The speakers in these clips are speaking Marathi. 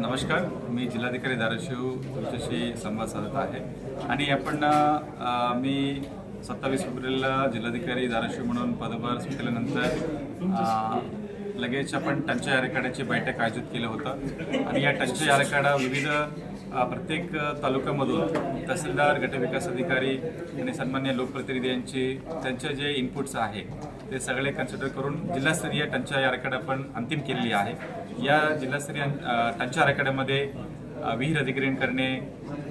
नमस्कार मी जिल्हाधिकारी धाराशिव तुमच्याशी संवाद साधत आहे. आणि आपण मी सत्तावीस एप्रिलला जिल्हाधिकारी धाराशिव म्हणून पदभार स्वीकारल्यानंतर लगेच आपण टंचाई आराखड्याची बैठक आयोजित केलं होतं. आणि या टंचाई आराखडा विविध प्रत्येक तालुक्यामधून तहसीलदार गटविकास अधिकारी आणि सन्मान्य लोकप्रतिनिधी यांची त्यांचे जे इनपुट्स आहे ते सगळे कन्सिडर करून जिल्हास्तरीय टंचाई आराखडा आपण अंतिम केलेली आहे. या जिल्हास्तरीय टंचाई आराखड्यामध्ये विहीर अधिग्रहण करणे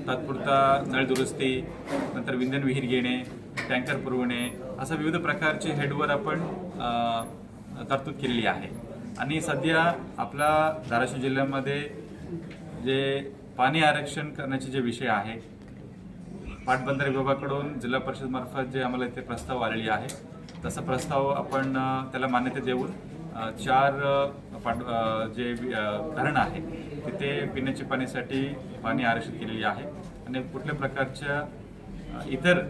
तात्पुरता नळ दुरुस्ती नंतर विंधन विहीर घेणे टँकर पुरवणे अशा विविध प्रकारचे हेडवर आपण तरतूद केलेली आहे. आणि सध्या आपला धाराशिव जिल्ह्यामध्ये जे पाणी आरक्षण करण्याचे जे विषय आहे पाटबंधारे विभागाकडून जिल्हा परिषदमार्फत जे आम्हाला इथे प्रस्ताव आलेले आहे तसा प्रस्ताव आपण त्याला मान्यता देऊन चार अ, पाट जे धरण आहे तिथे पिण्याच्या पाण्यासाठी पाणी आरक्षित केलेली आहे. आणि कुठल्या प्रकारच्या इतर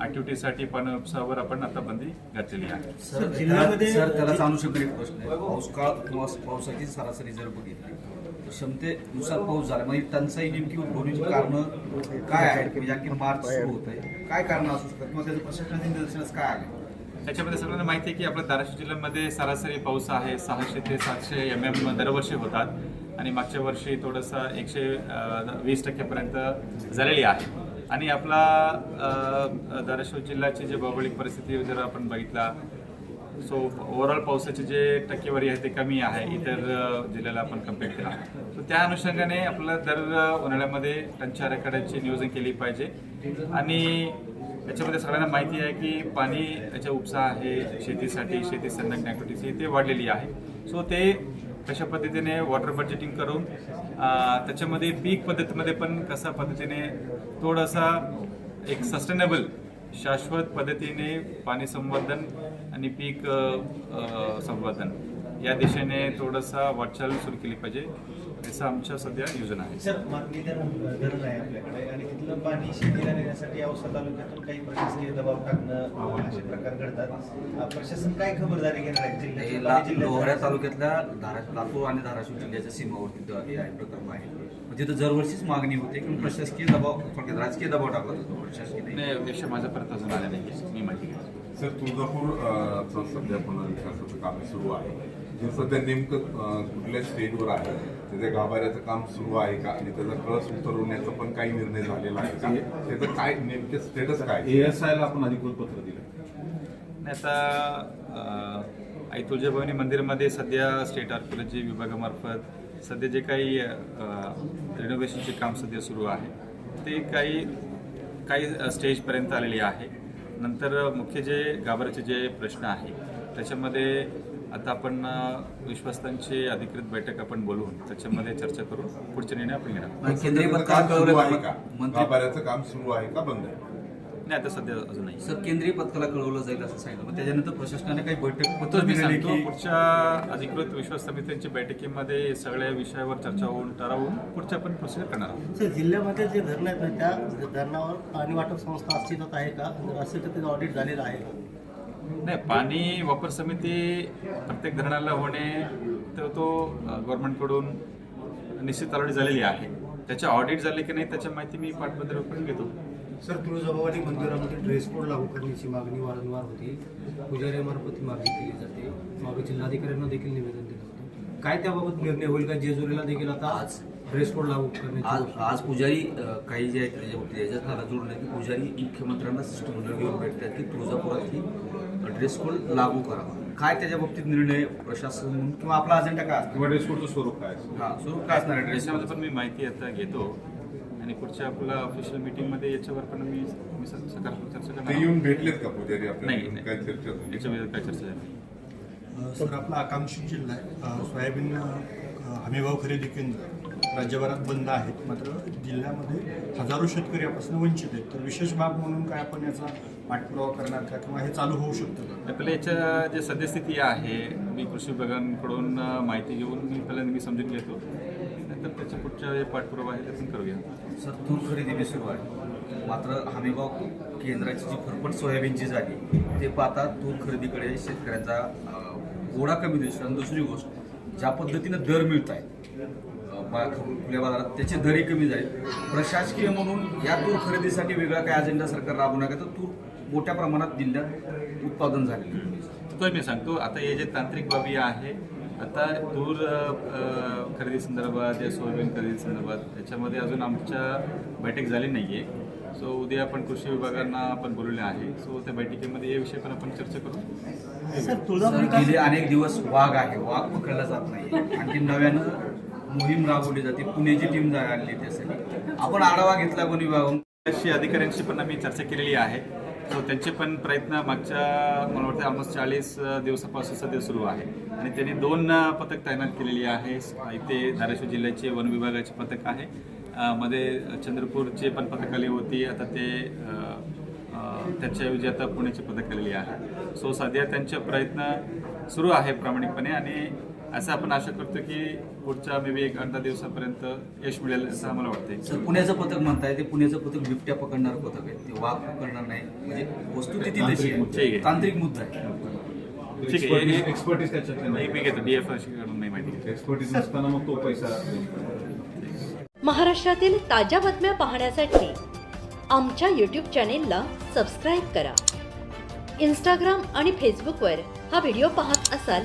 ॲक्टिव्हिटीसाठी पाणी उपसावर आपण आता बंदी घातलेली आहे. सर जिल्ह्यामध्ये- सर त्यालाच अनुषंगाने एक प्रश्न आहे. पाऊस काळ किंवा पावसाची सरासरी जर बघितली तर क्षमतेनुसार पाऊस झाला. म्हणजे टंचाई नेमकी उद्भवण्याची कारण काय आहेत? म्हणजे मार्च सुरू होत आहे. काय कारण असू शकतात? किंवा त्याचं प्रशासनाच्या निदर्शनास काय आले? त्याच्यामध्ये सगळ्यांना माहिती आहे की आपल्या धाराशिव जिल्ह्यामध्ये सरासरी पाऊस आहे सहाशे ते सातशे एम एम दरवर्षी होतात. आणि मागच्या वर्षी थोडंसं एकशे वीस टक्केपर्यंत झालेली आहे. आणि आपला धाराशिव जिल्ह्याची जी भौगोलिक परिस्थिती जर आपण बघितला सो ओव्हरऑल पावसाची जे टक्केवारी आहे ते कमी आहे. इतर जिल्ह्याला आपण कंपेअर केला. सो त्या अनुषंगाने आपल्याला दर उन्हाळ्यामध्ये टंचाई आराखड्याचे नियोजन केली पाहिजे. आणि याच्यामध्ये सगळ्यांना माहिती आहे की पाणी याचा उपसा आहे शेतीसाठी शेती संलग्न ॲक्टिव्हिटीज ते वाढलेली आहे. सो ते कशा पद्धतीने वॉटर बजेटिंग करून त्याच्यामध्ये पीक पद्धतीमध्ये पण कशा पद्धतीने थोडासा एक सस्टेनेबल शाश्वत पद्धतीने पाणी संवर्धन आणि पीक संवर्धन. या दिशेने थोडासा वाटचाल सुरू केली पाहिजे. असं आमच्या सध्या योजना आहे. सर मागणी धरण धरण आहे आपल्याकडे आणि तिथलं पाणी शेतीला नेण्यासाठी औसा तालुक्यातून काही प्रशासकीय दबाव टाकणं असे प्रकार घडतात. प्रशासन काय खबरदारी घेणार आहे हे लोहऱ्या तालुक्यातल्या धारा- लातूर आणि धाराशिव जिल्ह्याच्या सीमावरती हे आहे प्रकल्प आहे. म्हणजे तिथं दरवर्षीच मागणी होते की प्रशासकीय दबाव थोडक्यात राजकीय दबाव टाकला जातो प्रशासकीय विषय माझ्यापर्यंत अजून आला नाही मी माहिती घेतो. सर तुळजापूर सध्या पुनर्विकासाचं काम सुरू आहे. सध्या नेमकं कुठल्या स्टेजवर आहे त्याच्या गाभाऱ्याचं काम सुरू आहे का? आणि त्याचा कळस उतरवण्याचा पण काही निर्णय झालेला आहे का? त्याचं काय नेमके स्टेटस काय आहे? एएसआय ला आपण अधिकृत पत्र दिलं. नाही आता आई तुळजाभवानी मंदिरामध्ये सध्या स्टेट आर्किओलॉजी विभागामार्फत सध्या जे काही रिनोव्हेशनचे काम सध्या सुरू आहे ते काही काही स्टेजपर्यंत आलेली आहे. नंतर मुख्य जे गाभाऱ्याचे जे प्रश्न आहे त्याच्यामध्ये आता आपण विश्वस्तांची अधिकृत बैठक आपण बोलवून त्याच्यामध्ये चर्चा करून पुढचे निर्णय आपण घेणार केंद्रीय काम सुरू आहे कळवलं का? मंत्री गाभाऱ्याचं काम सुरू आहे का बंद आहे? नाही आता सध्या अजून नाही. सर केंद्रीय पथकाला कळवलं जाईल असं सांगितलं. मग त्याच्यानंतर प्रशासनाने काही बैठक पत्र मी सांगतो पुढच्या अधिकृत विश्वास समित्यांच्या बैठकीमध्ये सगळ्या विषयावर चर्चा होऊन ठरवून पुढच्या आपण प्रोसिजर करणार आहोत. सर जिल्ह्यामध्ये जे धरणं आहेत ना, त्या धरणावर पाणी वाटप संस्था अस्तित्वात आहे का? जर असेल तर त्याचं ऑडिट झालेलं आहे का? नाही पाणी वापर समिती प्रत्येक धरणाला होणे तर तो गव्हर्नमेंटकडून निश्चित ऑलरेडी झालेली आहे. त्याच्या ऑडिट झाले की नाही त्याच्या माहिती मी पाठबंधारेकडून घेतो. सर तुळजाभवानी मंदिरामध्ये ड्रेस कोड लागू करण्याची मागणी वारंवार होती. पुजाऱ्यामार्फत मागणी केली जाते. मागे जिल्हाधिकाऱ्यांना देखील निवेदन दिलं होतं. काय त्याबाबत निर्णय होईल का? जेजुरीला देखील आता आज ड्रेस कोड लागू करण्याची आज? आज पुजारी अ, काही जे आहेत त्याच्या याच्यात मला जोडलं की पुजारी मुख्यमंत्र्यांना शिष्टमंडळ घेऊन भेटतात की तुळजापुरात ही ड्रेस कोड लागू करावा. काय त्याच्या बाबतीत निर्णय प्रशासन म्हणून किंवा आपला अजेंडा काय असतो? किंवा ड्रेस कोडचं स्वरूप काय असेल? हा स्वरूप काय असणार आहे? ड्रेस याच्यामध्ये पण मी माहिती आता घेतो. आणि पुढच्या आपल्या ऑफिशियल मीटिंगमध्ये याच्यावर पण मी मी सकारात्मक चर्चा ते करणार येऊन आहोत. भेटलेत का पुजारी नाही आपल्याला? नाही. काय चर्चा झाली याच्यामध्ये काय चर्चा झाली? सर आपला आकांक्षित जिल्हा आहे. अ, सोयाबीन अ, हमीभाव खरेदी केंद्र. राज्यभरात बंद आहेत. मात्र जिल्ह्यामध्ये हजारो शेतकरी यापासून वंचित आहेत. तर विशेष बाब म्हणून काय आपण याचा पाठपुरावा करणार का किंवा हे चालू होऊ शकतं का? आपल्या याच्या जे सद्यस्थिती आहे मी कृषी विभागांकडून माहिती घेऊन मी पहिल्यांदा मी समजून घेतो. नंतर त्याच्या पुढच्या जे पाठपुरावा आहे ते पण करूया. सर तूर खरेदी बी सुरू आहे. मात्र हमीभाव केंद्राची जी फरफट सोयाबीनची झाली ते पाहता तूर खरेदीकडे शेतकऱ्यांचा ओढा कमी दिसतो आणि दुसरी गोष्ट ज्या पद्धतीनं दर मिळत आहे खुल्या बाजारात त्याचे दरही कमी जाईल. प्रशासकीय म्हणून या तूर खरेदीसाठी वेगळा काय अजेंडा सरकार राबवणार का तर तूर मोठ्या प्रमाणात जिल्ह्यात उत्पादन झालेलं. तो मी सांगतो आता हे जे तांत्रिक बाबी आहे आता तूर खरेदी संदर्भात या सोयाबीन खरेदी संदर्भात याच्यामध्ये अजून आमच्या बैठक झाली नाही आहे सो उद्या आपण कृषी विभागांना आपण बोलवले आहे. सो त्या बैठकीमध्ये या विषयी पण आपण चर्चा करू. सर तुळजापूर सर, गेले अनेक दिवस वाघ आहे वाघ पकडला जात नाही आणखी नव्यानं मोहीम राबवली जाते. पुण्याची टीम आणली त्यासाठी आपण आढावा घेतला कोणी विभागातून अधिकाऱ्यांशी पण आम्ही चर्चा केलेली आहे. सो त्यांचे पण प्रयत्न मागच्या मला वाटतं ऑलमोस्ट चाळीस दिवसापासून सध्या सुरू आहे. आणि त्यांनी दोन पथक तैनात केलेली आहे. इथे धाराशिव जिल्ह्याचे वन विभागाचे पथक आहे. मध्ये चंद्रपूरचे पण पथक आली होती. आता ते त्याच्याऐवजी आता पुण्याचे पथक आलेली आहे. सो सध्या त्यांचे प्रयत्न सुरू आहे प्रामाणिकपणे. आणि असं आपण आशा करतो की पुढच्या मे बी एक अर्धा दिवसापर्यंत यश मिळेल असं आम्हाला वाटतंय. सर पुण्याचं पथक म्हणताय ते पुण्याचं पथक बिबट्या पकडणार पथक आहे. ते वाघ पकडणार नाही. म्हणजे वस्तुस्थिती तशी आहे. आहे. तांत्रिक मुद्दा आहे. ठीक आहे. हे- एक्सपर्टीज त्याच्यातले एक नाही मी घेतो डी एफकडून नाही माहिती. घेतो. एक्सपर्टीज नसताना मग तो पैसा महाराष्ट्रातील ताज्या बातम्या पाहण्यासाठी आमच्या यूट्यूब चॅनेलला सबस्क्राईब करा. इंस्टाग्राम आणि फेसबुकवर हा व्हिडिओ पाहत असाल